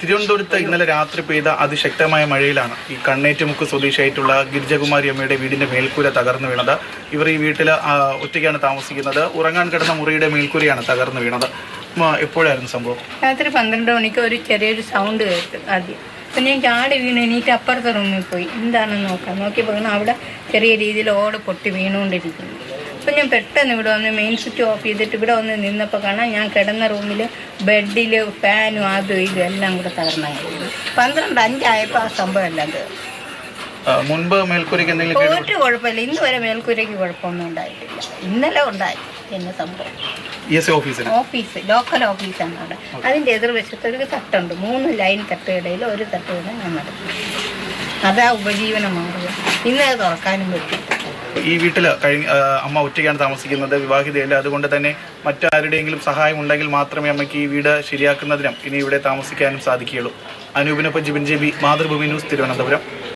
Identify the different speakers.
Speaker 1: തിരുവനന്തപുരത്ത് ഇന്നലെ രാത്രി പെയ്ത അതിശക്തമായ മഴയിലാണ് ഈ കണ്ണേറ്റുമുക്ക് സ്വദേശിയായിട്ടുള്ള ഗിരിജകുമാരി അമ്മയുടെ വീടിന്റെ മേൽക്കൂര തകർന്നു വീണത്. ഇവർ ഈ വീട്ടിൽ ഒറ്റയ്ക്കാണ് താമസിക്കുന്നത്. ഉറങ്ങാൻ കിടന്ന മുറിയുടെ മേൽക്കൂരയാണ് തകർന്നു വീണത്. എപ്പോഴായിരുന്നു സംഭവം?
Speaker 2: രാത്രി പന്ത്രണ്ട് മണിക്ക് ഒരു ചെറിയൊരു സൗണ്ട് കേട്ടു ആദ്യം. പിന്നെ ഞാൻ ചാടി വീണ് എനിക്ക് അപ്പുറത്തെ റൂമിൽ പോയി. എന്താണെന്ന് നോക്കാം. നോക്കിയപ്പോൾ അവിടെ ചെറിയ രീതിയിൽ ഓട് പൊട്ടി വീണുകൊണ്ടിരിക്കുന്നു. അപ്പം ഞാൻ പെട്ടെന്ന് ഇവിടെ വന്ന് മെയിൻ സ്വിച്ച് ഓഫ് ചെയ്തിട്ട് ഇവിടെ വന്ന് നിന്നപ്പോൾ കാണാം ഞാൻ കിടന്ന റൂമിൽ ബെഡിൽ ഫാനും അതും ഇതും എല്ലാം കൂടെ തകർന്നു പന്ത്രണ്ട് അഞ്ചായപ്പോൾ ആ സംഭവം എല്ലാം തീർന്നു
Speaker 1: മുൻപ് മേൽക്കൂരയ്ക്ക് എന്തെങ്കിലും
Speaker 2: ഒരു കുഴപ്പമില്ല. ഇന്ന് വരെ മേൽക്കൂരയ്ക്ക് കുഴപ്പമൊന്നും ഉണ്ടായിട്ടില്ല. ഇന്നലെ ഉണ്ടായി എന്നെ സംഭവം.
Speaker 1: ഇ എസ്
Speaker 2: ഓഫീസ് ലോക്കൽ ഓഫീസാണ് അവിടെ. അതിന്റെ എതിർവശത്ത് ഒരു തട്ടുണ്ട്. മൂന്ന് ലൈൻ തട്ടുകടയിൽ ഒരു തട്ടുകട ഞാൻ നടക്കും. അതാ ഉപജീവന മാർഗം. ഇന്ന് അത് തുറക്കാനും പറ്റും
Speaker 1: ഈ വീട്ടിൽ കഴിഞ്ഞ അമ്മ ഒറ്റയ്ക്കാണ് താമസിക്കുന്നത് വിവാഹിതയല്ല. അതുകൊണ്ട് തന്നെ മറ്റാരുടെയെങ്കിലും സഹായം ഉണ്ടെങ്കിൽ മാത്രമേ അമ്മയ്ക്ക് ഈ വീട് ശരിയാക്കുന്നതിനും ഇനി ഇവിടെ താമസിക്കാനും സാധിക്കുകയുള്ളൂ. അനൂപിനൊപ്പം Jibin J B Mathrubhumi news Thiruvananthapuram.